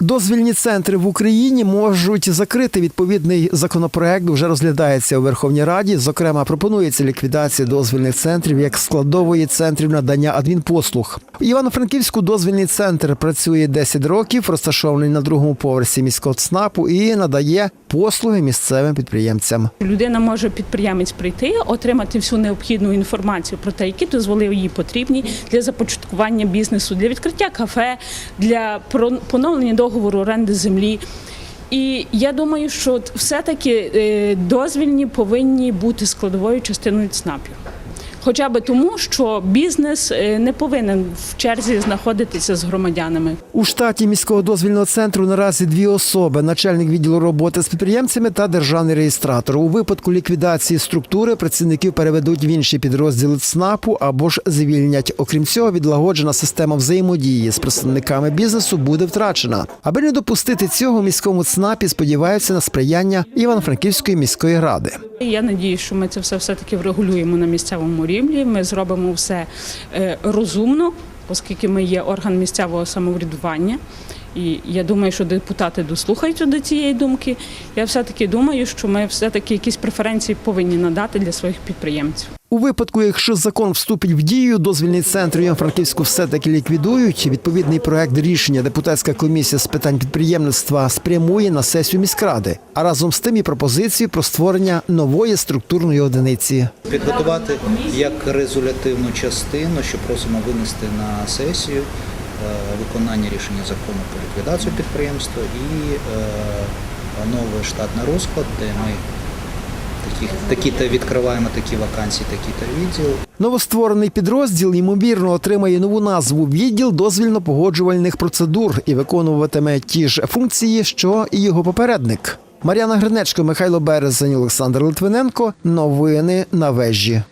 Дозвільні центри в Україні можуть закрити відповідний законопроект. Вже розглядається у Верховній Раді. Зокрема, пропонується ліквідація дозвільних центрів як складової центрів надання адмінпослуг. У Івано-Франківську дозвільний центр працює 10 років, розташований на другому поверсі міського ЦНАПу і надає послуги місцевим підприємцям. Людина може підприємець прийти, отримати всю необхідну інформацію про те, які дозволи їй потрібні для започаткування бізнесу, для відкриття кафе, для поновлення договору оренди землі. І я думаю, що все-таки е, дозвільні повинні бути складовою частиною ЦНАПів. Хоча би тому, що бізнес е, не повинен в черзі знаходитися з громадянами. У штаті міського дозвільного центру наразі дві особи: начальник відділу роботи з підприємцями та державний реєстратор. У випадку ліквідації структури працівників переведуть в інші підрозділи ЦНАПу або ж звільнять. Окрім цього, відлагоджена система взаємодії з представниками бізнесу буде втрачена. Аби не допустити цього, міському ЦНАПі сподіваються на сприяння Івано-Франківської міської ради. Я надію, що ми це все все-таки врегулюємо на місцевому рівні. Ми зробимо все е, розумно, оскільки ми є орган місцевого самоврядування. І я думаю, що депутати дослухаються до цієї думки. Я все-таки думаю, що ми все-таки якісь преференції повинні надати для своїх підприємців. У випадку, якщо закон вступить в дію, дозвільний центр Івано-Франківську все-таки ліквідують. Відповідний проект рішення депутатська комісія з питань підприємництва спрямує на сесію міськради, а разом з тим і пропозицію про створення нової структурної одиниці. підготувати як резолютивну частину, що просимо винести на сесію виконання рішення закону про ліквідацію підприємства і е, новий штатний розклад, де ми такі, такі-то відкриваємо такі вакансії, такі-то відділ. Новостворений підрозділ ймовірно отримає нову назву відділ дозвільно-погоджувальних процедур і виконуватиме ті ж функції, що і його попередник. Мар'яна Гринечко, Михайло Березень, Олександр Литвиненко. Новини на вежі.